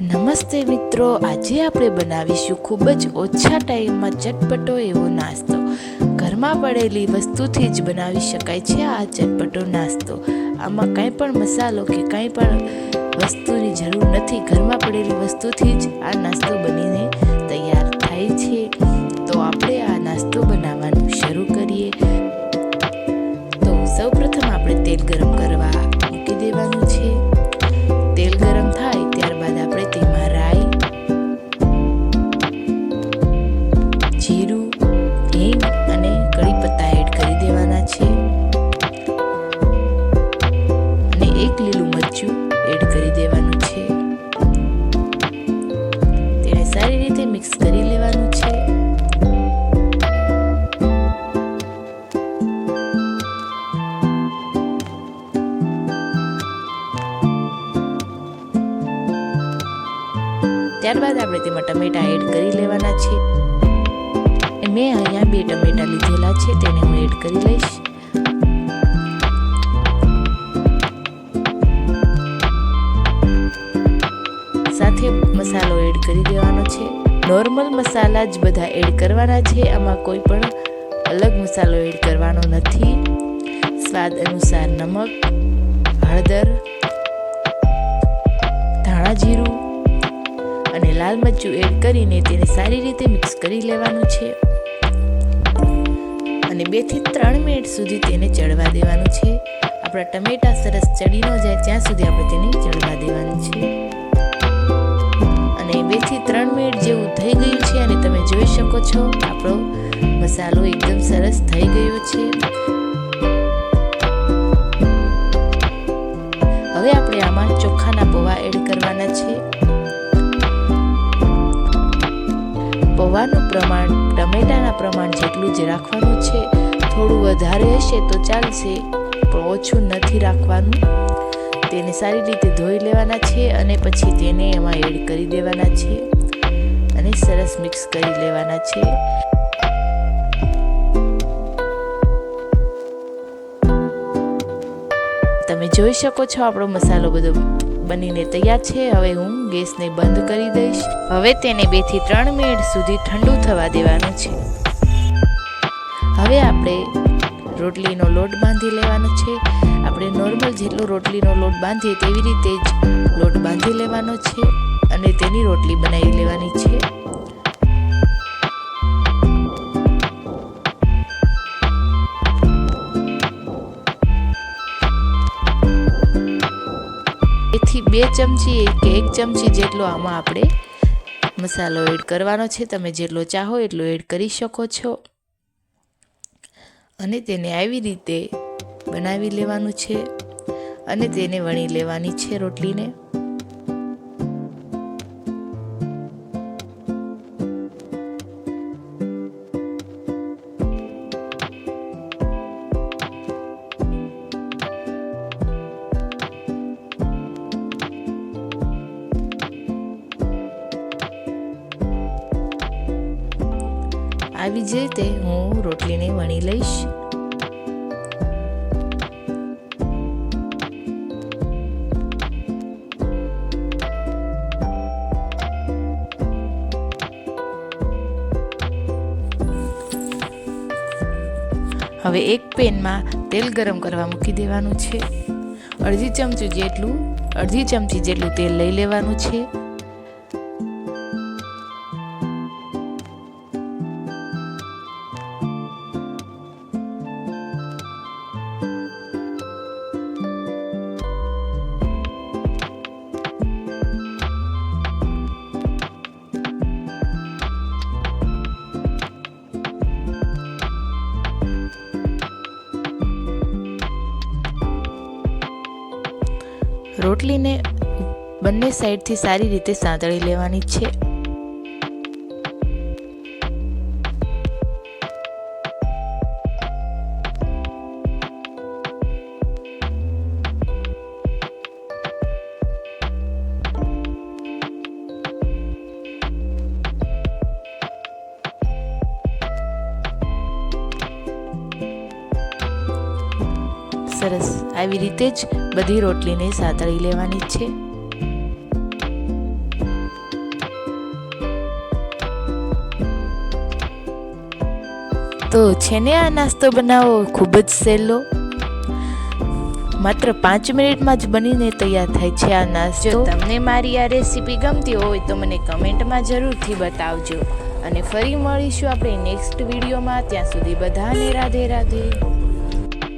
નમસ્તે મિત્રો, આજે આપણે બનાવીશું ખૂબ જ ઓછા ટાઈમમાં ચટપટો એવો નાસ્તો. ઘરમાં પડેલી વસ્તુથી જ બનાવી શકાય છે આ ચટપટો નાસ્તો. આમાં કાંઈ પણ મસાલો કે કાંઈ પણ વસ્તુની જરૂર નથી. ઘરમાં પડેલી વસ્તુથી જ આ નાસ્તો બનીને તૈયાર થાય છે. તો આપણે આ નાસ્તો બનાવવાનું શરૂ કરીએ. તો સૌપ્રથમ આપણે તેલ ગરમ કરવા ત્યારબાદ આપણે તેમાં ટમેટા એડ કરી લેવાના છે. મેં અહીંયા બે ટમેટા લીધેલા છે, તેને હું એડ કરી લઈશ. સાથે મસાલો એડ કરી દેવાનો છે. નોર્મલ મસાલા જ બધા એડ કરવાના છે, આમાં કોઈ પણ અલગ મસાલો એડ કરવાનો નથી. સ્વાદ અનુસાર નમક, હળદર, ધાણા જીરું લાલ મરચું એડ કરીને તેને સારી રીતે મિક્સ કરી લેવાનું છે. અને બેથી ત્રણ મિનિટ સુધી તેને ચડવા દેવાનું છે. આપણા ટમેટા સરસ ચડી ન જાય ત્યાં સુધી આપણે તેને ચડવા દેવાનું છે. અને બેથી ત્રણ મિનિટ જેવું થઈ ગયું છે અને તમે જોઈ શકો છો આપણો મસાલો એકદમ સરસ થઈ ગયો છે. હવે આપણે આમાં ચોખાના પૌવા એડ કરવાના છે. પૌવાનું પ્રમાણ, ટમેટાના પ્રમાણ જેટલું જ રાખવાનું છે, થોડું વધારે હશે તો ચાલશે, પણ ઓછું નથી રાખવાનું. તેને સારી રીતે ધોઈ લેવાના છે અને પછી તેને એમાં એડ કરી દેવાના છે અને સરસ મિક્સ કરી લેવાના છે. તમે જોઈ શકો છો આપણો મસાલો બધો. બનીને તૈયાર છે, હવે હું ગેસને બંધ કરી દઈશ. હવે તેને બેથી ત્રણ મિનિટ સુધી ઠંડુ થવા દેવાનું છે. હવે આપણે રોટલીનો લોટ બાંધી લેવાનો છે. આપણે નોર્મલ જેટલો રોટલીનો લોટ બાંધીએ તેવી રીતે જ લોટ બાંધી લેવાનો છે અને તેની રોટલી બનાવી લેવાની છે. બે ચમચી કે એક ચમચી જેટલો આમાં આપણે મસાલો એડ કરવાનો છે. તમે જેટલો ચાહો એટલો એડ કરી શકો છો. અને તેને આવી રીતે બનાવી લેવાનું છે. અને તેને વણી લેવાની છે રોટલીને. આવી જ રીતે હું રોટલીને વણી લઈશ. હવે એક પેનમાં તેલ ગરમ કરવા મૂકી દેવાનું છે. અડધી ચમચી જેટલું, અડધી ચમચી જેટલું તેલ લઈ લેવાનું છે. રોટલીને બંને સાઈડથી સારી રીતે સાંતળી લેવાની છે. સરસ. આવી રીતે જ બધી રોટલીને સાતળી લેવાની છે. તો છે ને આ નાસ્તો બનાવો? ખૂબ જ સહેલો. માત્ર પાંચ મિનિટમાં જ બનીને તૈયાર થાય છે આ નાસ્તો. જો તમને મારી આ રેસીપી ગમતી હોય તો મને કમેન્ટમાં જરૂરથી બતાવજો. અને ફરી મળીશું આપણે નેક્સ્ટ વિડીયોમાં. ત્યાં સુધી બધાને રાધે રાધે.